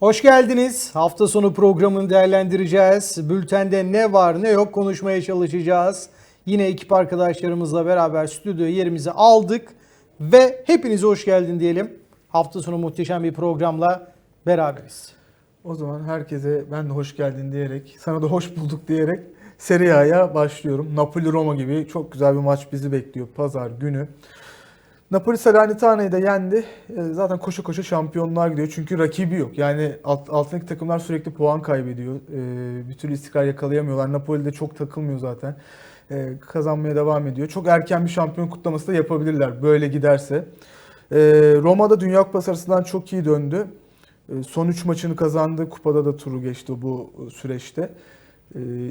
Hoş geldiniz. Hafta sonu programını değerlendireceğiz. Bültende ne var ne yok konuşmaya çalışacağız. Yine ekip arkadaşlarımızla beraber stüdyo yerimizi aldık ve hepinize hoş geldin diyelim. Hafta sonu muhteşem bir programla beraberiz. O zaman herkese ben de hoş geldin diyerek, sana da hoş bulduk diyerek Serie A'ya başlıyorum. Napoli-Roma gibi çok güzel bir maç bizi bekliyor pazar günü. Napoli Salernitane'yi de yendi. E, Zaten koşu koşu şampiyonluğa gidiyor. Çünkü rakibi yok. Yani alt, altındaki takımlar sürekli puan kaybediyor. E, Bir türlü istikrar yakalayamıyorlar. Napoli de çok takılmıyor zaten. E, Kazanmaya devam ediyor. Çok erken bir şampiyon kutlaması da yapabilirler böyle giderse. Roma'da Dünya Kupası arasından çok iyi döndü. Son 3 maçını kazandı. Kupada da turu geçti bu süreçte.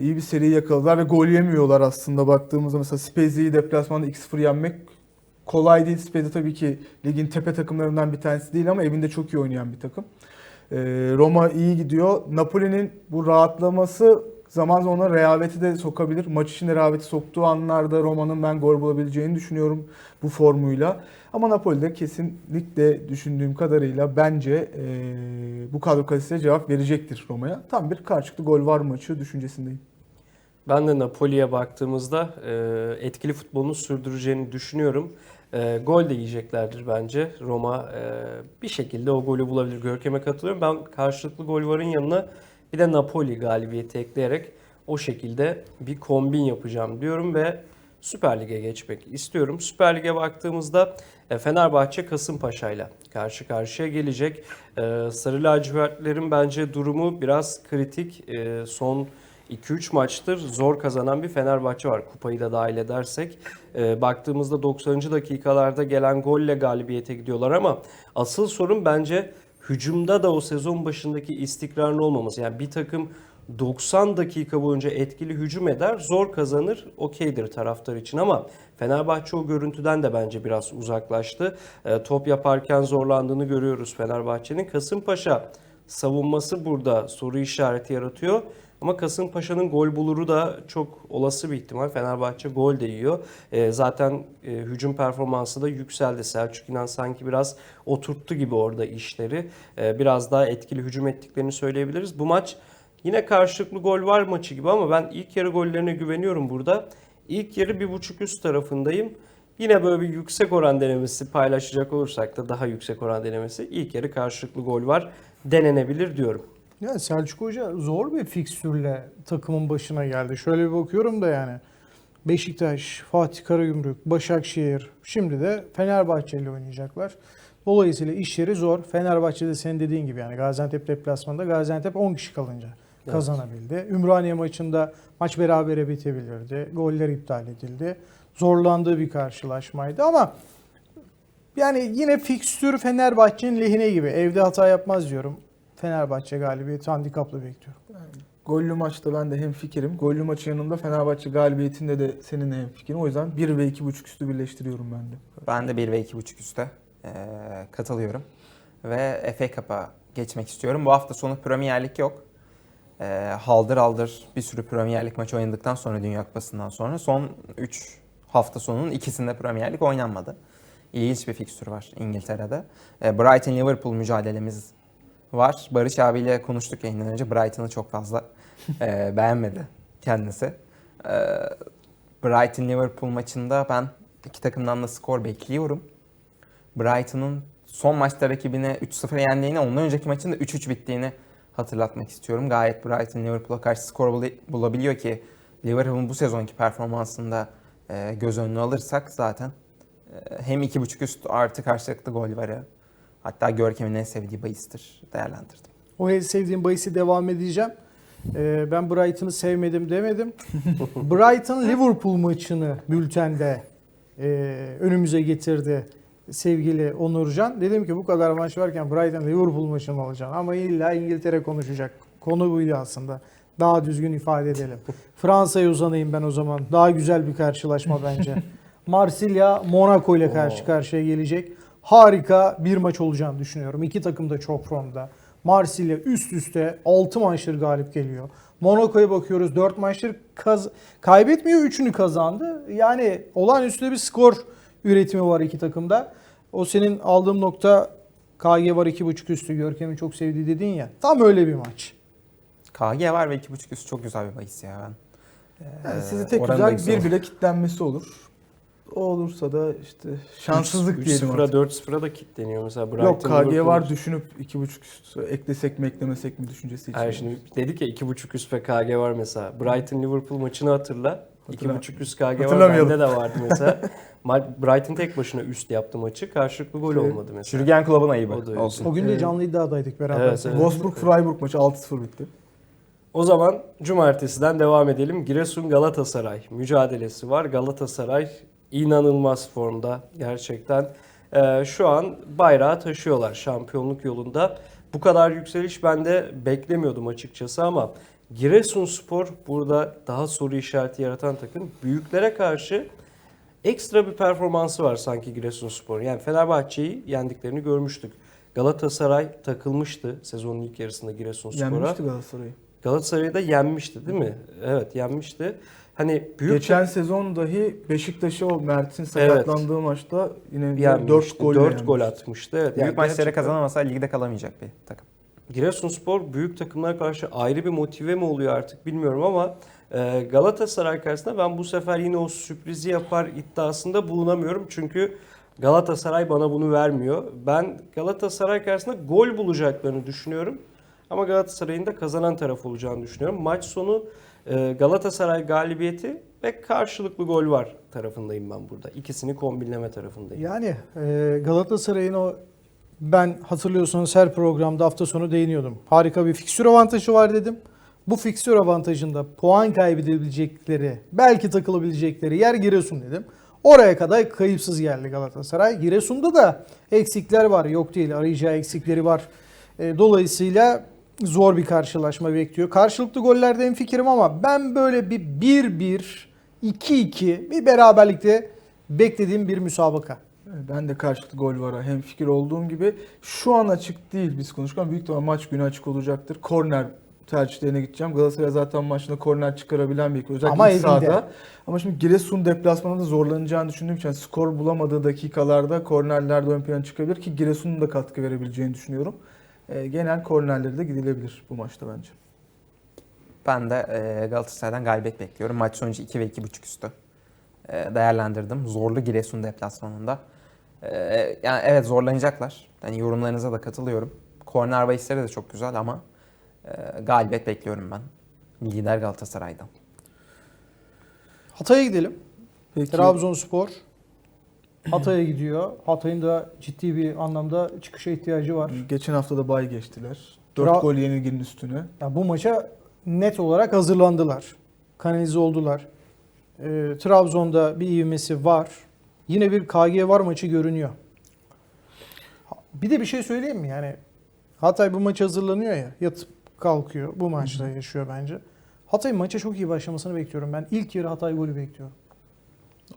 İyi bir seri yakaladılar ve gol yemiyorlar aslında baktığımızda. Mesela Spezia'yı deplasmanda 2-0 yenmek kolay değil. Spezia tabii ki ligin tepe takımlarından bir tanesi değil ama evinde çok iyi oynayan bir takım. E, Roma iyi gidiyor. Napoli'nin bu rahatlaması zaman zaman rehaveti de sokabilir. Maç içinde rehaveti soktuğu anlarda Roma'nın ben gol bulabileceğini düşünüyorum bu formuyla. Ama Napoli'de kesinlikle düşündüğüm kadarıyla bence e, bu kadro kalitesiyle cevap verecektir Roma'ya. Tam bir karşılıklı gol var maçı düşüncesindeyim. Ben de Napoli'ye baktığımızda e, etkili futbolunu sürdüreceğini düşünüyorum. E, gol de yiyeceklerdir bence. Roma e, bir şekilde o golü bulabilir. Görkem'e katılıyorum. Ben karşılıklı gol varın yanına bir de Napoli galibiyeti ekleyerek o şekilde bir kombin yapacağım diyorum ve Süper Lig'e geçmek istiyorum. Süper Lig'e baktığımızda Fenerbahçe Kasımpaşa'yla karşı karşıya gelecek. Sarı lacivertlerin bence durumu biraz kritik. Son 2-3 maçtır zor kazanan bir Fenerbahçe var. Kupayı da dahil edersek. E, baktığımızda 90. dakikalarda gelen golle galibiyete gidiyorlar ama asıl sorun bence hücumda da o sezon başındaki istikrarın olmaması. Yani bir takım 90 dakika boyunca etkili hücum eder, zor kazanır, okeydir taraftar için ama Fenerbahçe o görüntüden de bence biraz uzaklaştı. E, top yaparken zorlandığını görüyoruz Fenerbahçe'nin. Kasımpaşa savunması burada soru işareti yaratıyor. Ama Kasımpaşa'nın gol buluru da çok olası bir ihtimal. Fenerbahçe gol de yiyor. E, zaten e, hücum performansı da yükseldi. Selçuk İnan sanki biraz oturttu gibi orada işleri. E, biraz daha etkili hücum ettiklerini söyleyebiliriz. Bu maç yine karşılıklı gol var maçı gibi ama ben ilk yarı gollerine güveniyorum burada. İlk yarı bir buçuk üst tarafındayım. Yine böyle bir yüksek oran denemesi paylaşacak olursak da daha yüksek oran denemesi ilk yarı karşılıklı gol var denenebilir diyorum. Ya Selçuk Hoca zor bir fikstürle takımın başına geldi. Şöyle bir bakıyorum da yani Beşiktaş, Fatih Karagümrük, Başakşehir şimdi de Fenerbahçe ile oynayacaklar. Dolayısıyla işleri zor. Fenerbahçe'de senin dediğin gibi yani Gaziantep deplasmanında Gaziantep 10 kişi kalınca kazanabildi. Ümraniye maçında maç berabere bitebilirdi. Goller iptal edildi. Zorlandığı bir karşılaşmaydı ama yani yine fikstür Fenerbahçe'nin lehine gibi. Evde hata yapmaz diyorum. Fenerbahçe galibiyeti handikaplı bekliyorum. Gollü maçta ben de hem fikirim. Gollü maçın yanında Fenerbahçe galibiyetinde de seninle hem fikirim. O yüzden 1 ve 2.5 üstü birleştiriyorum ben de. Ben de 1 ve 2.5 üste eee, katılıyorum. Ve FA Cup'a geçmek istiyorum. Bu hafta sonu Premier Lig yok. Eee, haldır haldır bir sürü Premier Lig maçı oynadıktan sonra Dünya Kupası'ndan sonra son 3 hafta sonunun ikisinde Premier Lig oynanmadı. İlginç bir fikstür var İngiltere'de. Eee, Brighton-Liverpool mücadelemiz var. Barış abiyle konuştuk yayından önce. Brighton'ı çok fazla eee, beğenmedi kendisi. Eee, Brighton-Liverpool maçında ben iki takımdan da skor bekliyorum. Brighton'ın son maçta rakibine 3-0 yendiğini, ondan önceki maçın da 3-3 bittiğini hatırlatmak istiyorum. Gayet Brighton Liverpool'a karşı skor bul- bulabiliyor ki Liverpool'un bu sezonki performansında e, göz önüne alırsak zaten e, hem 2.5 üst artı karşılıklı gol var ya. Hatta Görkem'in en sevdiği bahistir. Değerlendirdim. O en sevdiğim bahisi devam edeceğim. Ee, ben Brighton'ı sevmedim demedim. Brighton Liverpool maçını bültende e, önümüze getirdi sevgili Onurcan. Dedim ki bu kadar maç varken Brighton Liverpool maçını alacaksın ama illa İngiltere konuşacak. Konu buydu aslında. Daha düzgün ifade edelim. Fransa'ya uzanayım ben o zaman. Daha güzel bir karşılaşma bence. Marsilya Monaco ile karşı karşıya gelecek. Harika bir maç olacağını düşünüyorum. İki takım da çok formda. Marsilya üst üste 6 maçtır galip geliyor. Monaco'ya bakıyoruz 4 maçtır kaz kaybetmiyor 3'ünü kazandı. Yani olağanüstü bir skor üretimi var iki takımda. O senin aldığım nokta KG var 2.5 üstü. Görkem'in çok sevdiği dedin ya. Tam öyle bir maç. KG var ve 2.5 üst çok güzel bir bahis ya ben. Yani Ee, sizi tek güzel. bir bile kitlenmesi olur. O olursa da işte şanssızlık diyelim 3-0'a artık. 4-0'a da kilitleniyor mesela. Brighton, Yok KG var düşünüp 2.5 üst eklesek mi eklemesek mi düşüncesi için. Hayır şimdi dedik ya 2.5 üst ve KG var mesela. Brighton Liverpool maçını hatırla. Hatırla- 2.5 üst KG var. Bende de vardı mesela. Brighton tek başına üst yaptı maçı. Karşılıklı gol Şey, olmadı mesela. Çürügen Kulübü'nün ayıbı O da öyle. olsun. O gün de Evet. canlı iddiadaydık beraber. Evet, evet. Wolfsburg-Freiburg maçı 6-0 bitti. O zaman cumartesiden devam edelim. Giresun Galatasaray mücadelesi var. Galatasaray inanılmaz formda gerçekten. Ee, şu an bayrağı taşıyorlar şampiyonluk yolunda. Bu kadar yükseliş ben de beklemiyordum açıkçası ama Giresunspor burada daha soru işareti yaratan takım. Büyüklere karşı ekstra bir performansı var sanki Giresunspor. Yani Fenerbahçe'yi yendiklerini görmüştük. Galatasaray takılmıştı sezonun ilk yarısında Giresunspor'a. Yenmişti Galatasaray'ı. Galatasaray'ı da yenmişti değil mi? Evet yenmişti. Hani büyük Geçen sezon dahi Beşiktaş'a o Mert'in sakatlandığı maçta yine yenmişti. 4 gol 4 gol atmıştı. Evet. Büyük yani maçları gerçekten kazanamasa ligde kalamayacak bir takım. Giresunspor büyük takımlara karşı ayrı bir motive mi oluyor artık bilmiyorum ama e, Galatasaray karşısında ben bu sefer yine o sürprizi yapar iddiasında bulunamıyorum. Çünkü Galatasaray bana bunu vermiyor. Ben Galatasaray karşısında gol bulacaklarını düşünüyorum. Ama Galatasaray'ın da kazanan taraf olacağını düşünüyorum. Maç sonu Galatasaray galibiyeti ve karşılıklı gol var tarafındayım ben burada. İkisini kombinleme tarafındayım. Yani e, Galatasaray'ın o ben hatırlıyorsanız her programda hafta sonu değiniyordum. Harika bir fikstür avantajı var dedim. Bu fikstür avantajında puan kaybedebilecekleri, belki takılabilecekleri yer Giresun dedim. Oraya kadar kayıpsız geldi Galatasaray. Giresun'da da eksikler var. Yok değil. Arayacağı eksikleri var. E, dolayısıyla zor bir karşılaşma bekliyor. Karşılıklı gollerde fikrim ama ben böyle bir 1-1, 2-2 bir beraberlikte beklediğim bir müsabaka. Ben de karşılıklı gol var. Hem fikir olduğum gibi şu an açık değil biz konuşurken. Büyük ihtimal maç günü açık olacaktır. Korner tercihlerine gideceğim. Galatasaray zaten maçında korner çıkarabilen bir ekip. Özellikle Ama sahada. Ama şimdi Giresun deplasmanında zorlanacağını düşündüğüm için yani skor bulamadığı dakikalarda kornerlerde ön plana çıkabilir ki Giresun'un da katkı verebileceğini düşünüyorum. E, genel kornerleri de gidilebilir bu maçta bence. Ben de e, Galatasaray'dan galibiyet bekliyorum. Maç sonucu 2 ve 2.5 üstü e, değerlendirdim. Zorlu Giresun deplasmanında. E, yani evet zorlanacaklar. Yani yorumlarınıza da katılıyorum. Korner bahisleri de çok güzel ama e, galibiyet bekliyorum ben. Lider Galatasaray'dan. Hatay'a gidelim. Peki Trabzonspor Hatay'a gidiyor. Hatay'ın da ciddi bir anlamda çıkışa ihtiyacı var. geçen hafta da bay geçtiler. 4 Tra- gol yenilginin üstüne. Ya bu maça net olarak hazırlandılar. Kanalize oldular. Ee, Trabzon'da bir ivmesi var. Yine bir KG var maçı görünüyor. Bir de bir şey söyleyeyim mi? Yani Hatay bu maça hazırlanıyor ya. Yatıp kalkıyor. Bu maçta yaşıyor bence. Hatay'ın maça çok iyi başlamasını bekliyorum. Ben ilk yarı Hatay golü bekliyorum.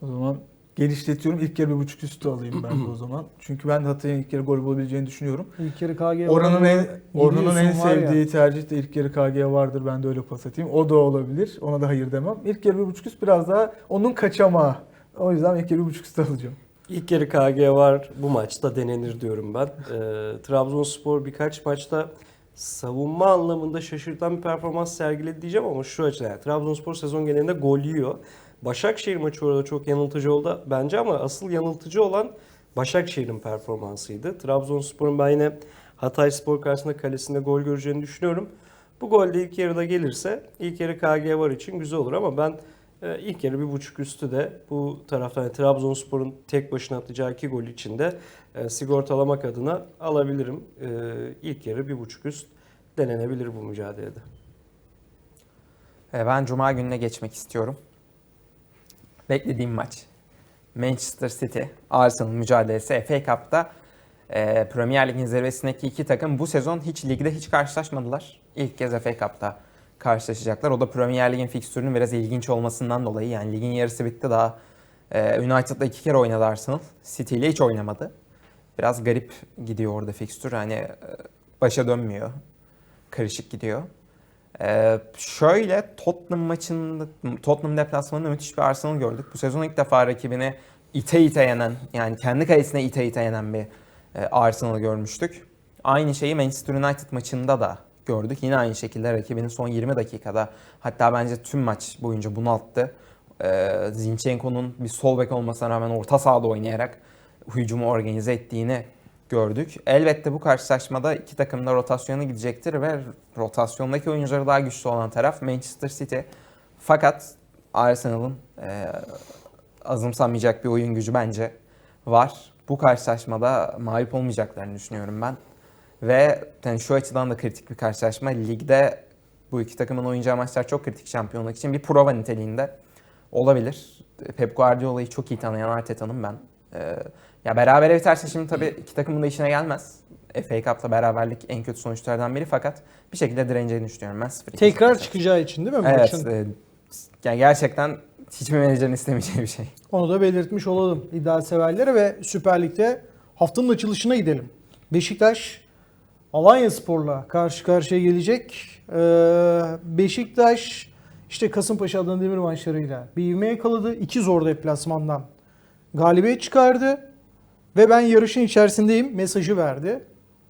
O zaman genişletiyorum. İlk yarı bir buçuk üstü alayım ben de o zaman. Çünkü ben de Hatay'ın ilk yarı gol bulabileceğini düşünüyorum. İlk yarı KG Orhan'ın en, Orhan'ın en var ya. sevdiği tercih de ilk yarı KG vardır. Ben de öyle pas atayım. O da olabilir. Ona da hayır demem. İlk yarı bir buçuk üst biraz daha onun kaçamağı. O yüzden ilk yarı bir buçuk üstü alacağım. İlk yarı KG var bu maçta denenir diyorum ben. Ee, Trabzonspor birkaç maçta savunma anlamında şaşırtan bir performans sergiledi diyeceğim ama şu açıdan yani Trabzonspor sezon genelinde gol yiyor. Başakşehir maçı orada çok yanıltıcı oldu bence ama asıl yanıltıcı olan Başakşehir'in performansıydı. Trabzonspor'un ben yine Hatay Spor karşısında kalesinde gol göreceğini düşünüyorum. Bu gol de ilk yarıda gelirse ilk yarı KG var için güzel olur ama ben e, ilk yarı bir buçuk üstü de bu taraftan yani Trabzonspor'un tek başına atacağı iki gol için de e, sigortalamak adına alabilirim. E, ilk yarı bir buçuk üst denenebilir bu mücadelede. Ben Cuma gününe geçmek istiyorum. Beklediğim maç. Manchester City, Arsenal mücadelesi FA Cup'ta e, Premier Lig'in zirvesindeki iki takım bu sezon hiç ligde hiç karşılaşmadılar. İlk kez FA Cup'ta karşılaşacaklar. O da Premier Lig'in fikstürünün biraz ilginç olmasından dolayı. Yani ligin yarısı bitti daha. E, United'la iki kere oynadı Arsenal. City ile hiç oynamadı. Biraz garip gidiyor orada fikstür. Hani e, başa dönmüyor. Karışık gidiyor. Ee, şöyle Tottenham maçında Tottenham deplasmanında müthiş bir Arsenal gördük. Bu sezon ilk defa rakibini ite ite yenen yani kendi kalesine ite ite yenen bir e, Arsenal'ı görmüştük. Aynı şeyi Manchester United maçında da gördük. Yine aynı şekilde rakibinin son 20 dakikada hatta bence tüm maç boyunca bunalttı. E, Zinchenko'nun bir sol bek olmasına rağmen orta sahada oynayarak hücumu organize ettiğini gördük. Elbette bu karşılaşmada iki takım da rotasyona gidecektir ve rotasyondaki oyuncuları daha güçlü olan taraf Manchester City. Fakat Arsenal'ın e, azımsanmayacak bir oyun gücü bence var. Bu karşılaşmada mağlup olmayacaklarını düşünüyorum ben. Ve yani şu açıdan da kritik bir karşılaşma. Ligde bu iki takımın oynayacağı maçlar çok kritik şampiyonluk için bir prova niteliğinde olabilir. Pep Guardiola'yı çok iyi tanıyan Arteta'nın ben. E, ya berabere biterse şimdi tabii iki takımın da işine gelmez. FA Cup'ta beraberlik en kötü sonuçlardan biri fakat bir şekilde direneceğini düşünüyorum ben. 0-2 Tekrar çıkacağı için değil mi Evet. maçın? e, yani gerçekten hiçbir menajerin istemeyeceği bir şey. Onu da belirtmiş olalım iddia severlere ve Süper Lig'de haftanın açılışına gidelim. Beşiktaş Alanya Spor'la karşı karşıya gelecek. Ee, Beşiktaş işte Kasımpaşa Adana Demir maçlarıyla bir ivme yakaladı. İki zor deplasmandan galibiyet çıkardı. Ve ben yarışın içerisindeyim mesajı verdi.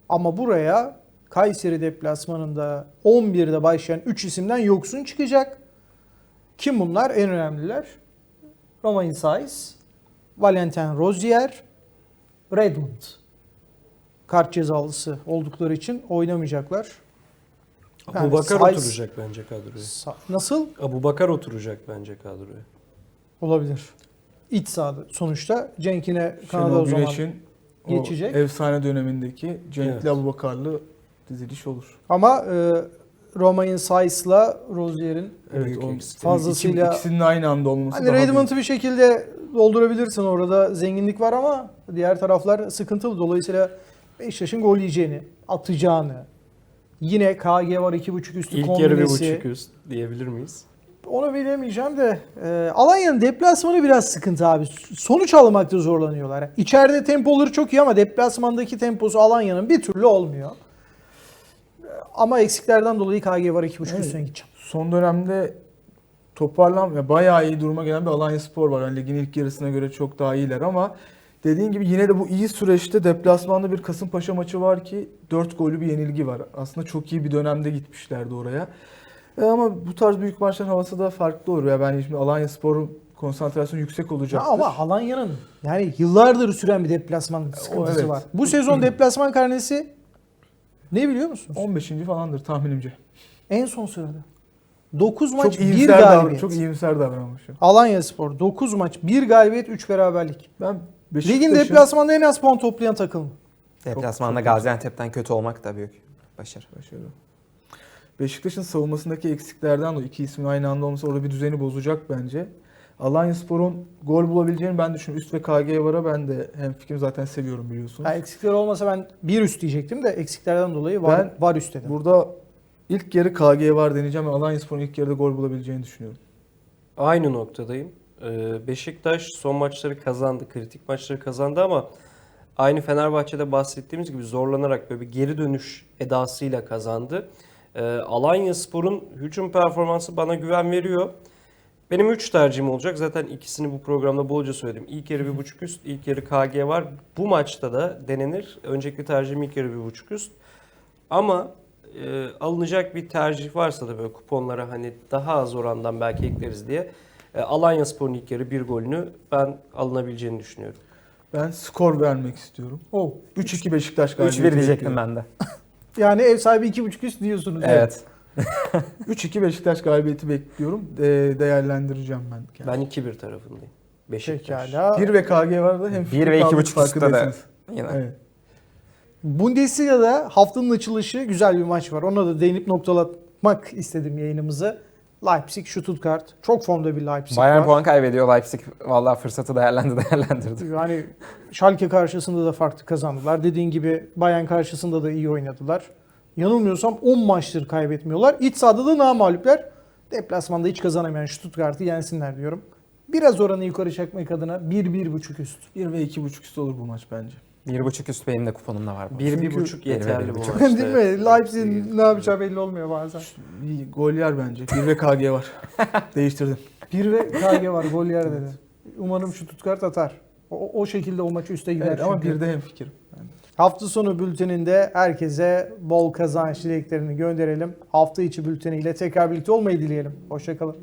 Ama buraya Kayseri deplasmanında 11'de başlayan 3 isimden yoksun çıkacak. Kim bunlar? En önemliler. Romain Saiz, Valentin Rozier, Redmond. Kart cezalısı oldukları için oynamayacaklar. Yani Abu Bakar Saiz- oturacak bence kadroya. Sa- Nasıl? Abu Bakar oturacak bence kadroya. Olabilir. İç sahada. Sonuçta Cenk'ine Kanada Şenol o zaman. Güneş'in o geçecek. efsane dönemindeki Cenk'li Evet. Abubakarlı diziliş olur. Ama e, Romain Saiz'la Rozier'in Evet, Büyük o eksik. Fazlasıyla- iki- ikisinin aynı anda olması Hani daha Redmond'u bir şekilde doldurabilirsin orada zenginlik var ama diğer taraflar sıkıntılı. Dolayısıyla Beşiktaş'ın gol yiyeceğini, atacağını, yine KG var 2.5 üstü İlk yarı bir kombinesi. buçuk üst diyebilir miyiz? Onu bilemeyeceğim de e, Alanya'nın deplasmanı biraz sıkıntı abi. Sonuç almakta zorlanıyorlar. İçeride tempoları çok iyi ama deplasmandaki temposu Alanya'nın bir türlü olmuyor. Ama eksiklerden dolayı KG var 2.5 Evet. üstüne gideceğim. Son dönemde toparlan ve bayağı iyi duruma gelen bir Alanya Spor var. Yani ligin ilk yarısına göre çok daha iyiler ama dediğin gibi yine de bu iyi süreçte deplasmanda bir Kasımpaşa maçı var ki 4 gollü bir yenilgi var. Aslında çok iyi bir dönemde gitmişlerdi oraya. E ama bu tarz büyük maçların havası da farklı olur. Ya ben şimdi Alanya Spor'un konsantrasyonu yüksek olacak. ama Alanya'nın yani yıllardır süren bir deplasman sıkıntısı evet. var. Bu sezon deplasman karnesi ne biliyor musunuz? 15. falandır tahminimce. En son sırada. 9 maç Çok 1 iyimser, davran galibiyet. çok iyimser davranmış. Alanya Spor 9 maç 1 galibiyet 3 beraberlik. Ben Ligin Beşiktaş'ın deplasmanda en az puan toplayan takım. Deplasmanda Gaziantep'ten kötü olmak da büyük başarı. Başarılı. Beşiktaş'ın savunmasındaki eksiklerden dolayı iki ismin aynı anda olması orada bir düzeni bozacak bence. Alanya Spor'un gol bulabileceğini ben düşünüyorum. Üst ve KG vara ben de hem fikrim zaten seviyorum biliyorsunuz. Ha, eksikler olmasa ben bir üst diyecektim de eksiklerden dolayı var, Ben- var üst dedim. Burada ilk yarı KG var deneyeceğim ve Alanya Spor'un ilk yarıda gol bulabileceğini düşünüyorum. Aynı noktadayım. Ee, Beşiktaş son maçları kazandı, kritik maçları kazandı ama aynı Fenerbahçe'de bahsettiğimiz gibi zorlanarak böyle bir geri dönüş edasıyla kazandı. Ee, Alanya Spor'un hücum performansı bana güven veriyor. Benim 3 tercihim olacak. Zaten ikisini bu programda bolca söyledim. İlk yarı 1.5 üst, ilk yarı KG var. Bu maçta da denenir. Önceki tercihim ilk yarı 1.5 üst. Ama e, alınacak bir tercih varsa da böyle kuponlara hani daha az orandan belki ekleriz diye e, Alanya Spor'un ilk yarı bir golünü ben alınabileceğini düşünüyorum. Ben skor vermek istiyorum. Oh. 3-2 Beşiktaş 3-1 galibiyeti diyecektim bekliyorum. ben de. Yani ev sahibi 2.5 üst diyorsunuz. Evet. 3-2 Beşiktaş galibiyeti bekliyorum. De- değerlendireceğim ben. kendimi. Ben 2-1 tarafındayım. Beşiktaş. Pekala. 1 ve KG var da hem 1 ve kaldık 2.5 üstte de yine. Evet. Bundesliga'da haftanın açılışı güzel bir maç var. Ona da değinip noktalatmak istedim yayınımızı. Leipzig, Stuttgart. Çok formda bir Leipzig Bayern var. puan kaybediyor. Leipzig vallahi fırsatı değerlendi değerlendirdi. Yani Schalke karşısında da farklı kazandılar. Dediğin gibi Bayern karşısında da iyi oynadılar. Yanılmıyorsam 10 maçtır kaybetmiyorlar. İç sahada da namalipler. Deplasmanda hiç kazanamayan Stuttgart'ı yensinler diyorum. Biraz oranı yukarı çekmek adına 1-1.5 üst. 1 ve 2.5 üstü olur bu maç bence. 1.5 üst benim de kuponumda var. bu. 1-1.5 Çünkü- yeterli Bir bu ve bir maçta. Değil mi? Leipzig'in ne yapacağı belli olmuyor bazen. İyi, gol yer bence. 1 ve KG var. Değiştirdim. 1 ve KG var gol yer dedi. Umarım Stuttgart atar. O, o şekilde o maçı üste gider. Evet, ama çünkü. bir de hem fikir. Hafta sonu bülteninde herkese bol kazanç dileklerini gönderelim. Hafta içi bülteniyle tekrar birlikte olmayı dileyelim. Hoşçakalın.